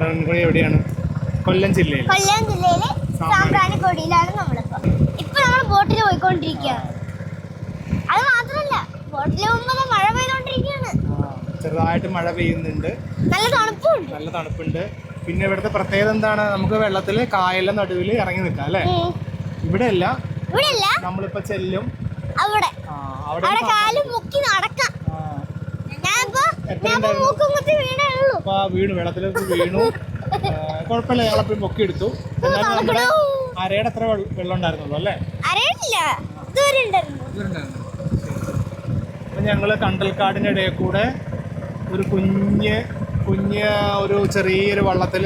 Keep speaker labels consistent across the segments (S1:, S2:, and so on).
S1: സാമ്പ്രാണിക്കൊടി എവിടെയാണ്? കൊല്ലം ജില്ലയിൽ
S2: കൊല്ലം ജില്ലയിലെ സാമ്പ്രാണിക്കൊടിയിലാണ് നമ്മളിപ്പോ. ഇപ്പൊ നമ്മൾ ബോട്ടിൽ പോയിക്കൊണ്ടിരിക്കുകയാണ് അത് മാത്രമല്ല ബോട്ടിൽ പോകുമ്പോൾ മഴ പെയ്തോണ്ടിരിക്കുകയാണ്
S1: ചെറുതായിട്ട് മഴ പെയ്യുന്നുണ്ട്.
S2: നല്ല തണുപ്പുണ്ട്.
S1: നല്ല തണുപ്പുണ്ട്. പിന്നെ ഇവിടുത്തെ പ്രത്യേകത എന്താണ്? നമുക്ക് വെള്ളത്തിൽ കായലിന്റെ നടുവിൽ ഇറങ്ങി നിൽക്കാം അല്ലേ?
S2: അല്ല
S1: ഇവിടെ അല്ല നമ്മളിപ്പോ ചെല്ലും.
S2: അവിടെ.
S1: അവിടെ
S2: കാലും മുക്കി നടക്കാം. ഞാനിപ്പോ? മൂക്കും കുത്തി വീണേ
S1: അപ്പൊ ആ വീണു വെള്ളത്തിലേക്ക് വീണു. കുഴപ്പമില്ല ഞങ്ങളപ്പോഴും പൊക്കി എടുത്തു. എന്നാലും നമ്മുടെ അരയുടെ അത്ര വെള്ള- ഉണ്ടായിരുന്നുള്ളൂ അല്ലേ? അപ്പൊ ഞങ്ങൾ കണ്ടൽക്കാടിന്റെ ഇടയിൽ കൂടെ ഒരു കുഞ്ഞ് കുഞ്ഞ് ഒരു ചെറിയൊരു വള്ളത്തിൽ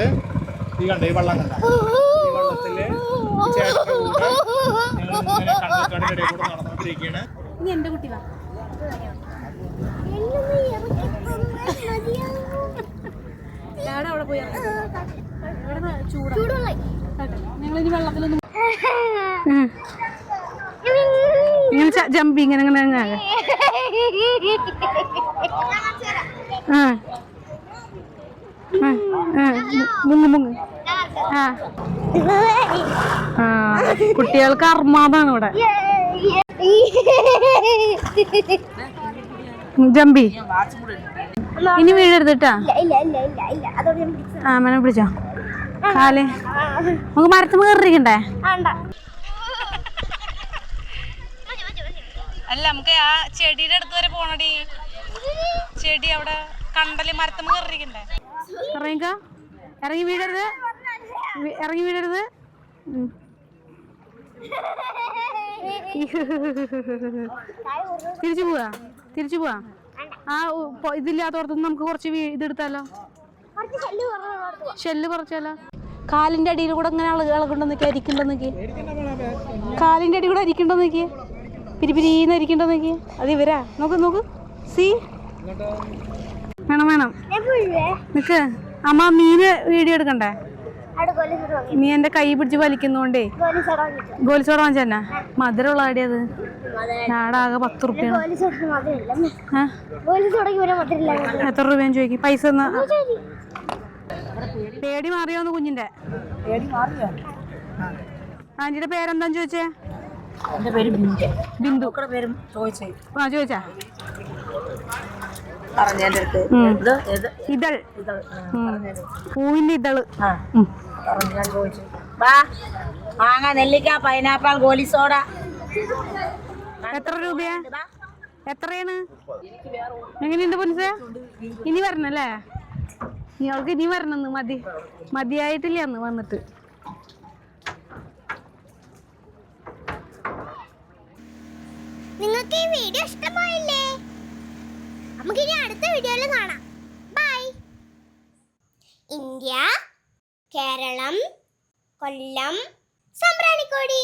S1: ഈ കണ്ട ഈ വള്ളം കണ്ട? ഈ കൂടെ ഞങ്ങൾ ഇടയിൽ കൂടെ നടന്നുകൊണ്ടിരിക്കുകയാണ്.
S3: ഇനി എന്റെ കുട്ടി വാ. അവിടെ പോയി. ഇറങ്ങി. ഇവിടെ ചൂടാ. ഞങ്ങൾ വെള്ളത്തിലൊന്നും ഇങ്ങനെ ജമ്പി ഇങ്ങനെ ഇങ്ങനെ ഇങ്ങനെ ആകെ. ആ. മുങ്ങ് മുങ്ങ്. ആ. കുട്ടികൾക്ക് അർമാദാണ് ഇവിടെ. ജമ്പി. ഇനി വീഴരുത് കേട്ടാ
S2: ഇല്ല ഇല്ല ഇല്ല ഇല്ല അതോടെ ഞാൻ പിടിച്ചു
S3: ആ മനെ പിടിച്ചോ? കാൽ. നമുക്ക് മരത്തുമ്പ് കയറിയിരിക്കണ്ടേ? അല്ല നമുക്ക് ആ ചെടിയുടെ അടുത്ത് വരെ പോണടി. ചെടി അവിടെ കണ്ടൽ മരത്തുമ്പ് കയറിയിരിക്കണ്ടേ? ഇറങ്ങിക്ക. ഇറങ്ങി വീഴരുത്. ഇറങ്ങി വീഴരുത്. തിരിച്ചു പോവാ. തിരിച്ചു പോവാ. ആ ഇതില്ലാത്തോടത്തുനിന്ന് നമുക്ക് കുറച്ച് ഇതെടുത്താലോ? ഷെല്ല് കുറച്ചാലോ? കാലിന്റെ അടിയിൽ കൂടെ ഇങ്ങനെ ഇളകുണ്ടോ നിൽക്കി അരിക്കണ്ടോ നിൽക്കി കാലിന്റെ അടി കൂടെ അരിക്കണ്ടോ നിൽക്കി പിരിപിരിന്ന് അരിക്കണ്ടോ നിൽക്കി അത് ഇവരാ. നോക്ക് നോക്ക്. സി. വേണം വേണം. നിക്ക്. അമ്മ മീന് വീഡിയോ എടുക്കണ്ടേ? നീ എന്റെ കൈ പിടിച്ച് വലിക്കുന്നോണ്ടേ.
S2: പോലീസ് തുടങ്ങിട്ട്
S3: ഗോലിച്ചോട വാങ്ങിച്ചെന്നാ മധുരമുള്ള അടിയത് നാടാകെ പത്ത്
S2: റുപ്യ
S3: എത്ര രൂപയും ചോദിക്കും. പൈസ പേടി മാറിയോന്ന് കുഞ്ഞിന്റെ. ആന്റിയുടെ പേരെന്താന്ന് ചോദിച്ചേ?
S4: ബിന്ദു.
S3: ബിന്ദു.
S4: മക്കളുടെ പേരും ചോദിച്ചേ.
S3: ആ ചോദിച്ചാ. ഇതൾ. പൂവിന്റെ
S4: ഇതൾ. മാങ്ങ നെല്ലിക്ക പൈനാപ്പിൾ ഗോലി സോഡ
S3: എത്ര രൂപയാ? എത്രയാണ്? എങ്ങനെയുണ്ട് പൊൻസേ ഇനി വരണല്ലേ ഇയാൾക്ക് ഇനി വരണമെന്ന് മതി. മതിയായിട്ടില്ല അന്ന് വന്നിട്ട്.
S2: നിങ്ങൾക്ക് ഈ വീഡിയോ ഇഷ്ടമായില്ലേ? നമുക്ക് ഇനി അടുത്ത വീഡിയോയിൽ കാണാം. Bye India Keralam Kollam Sambranikodi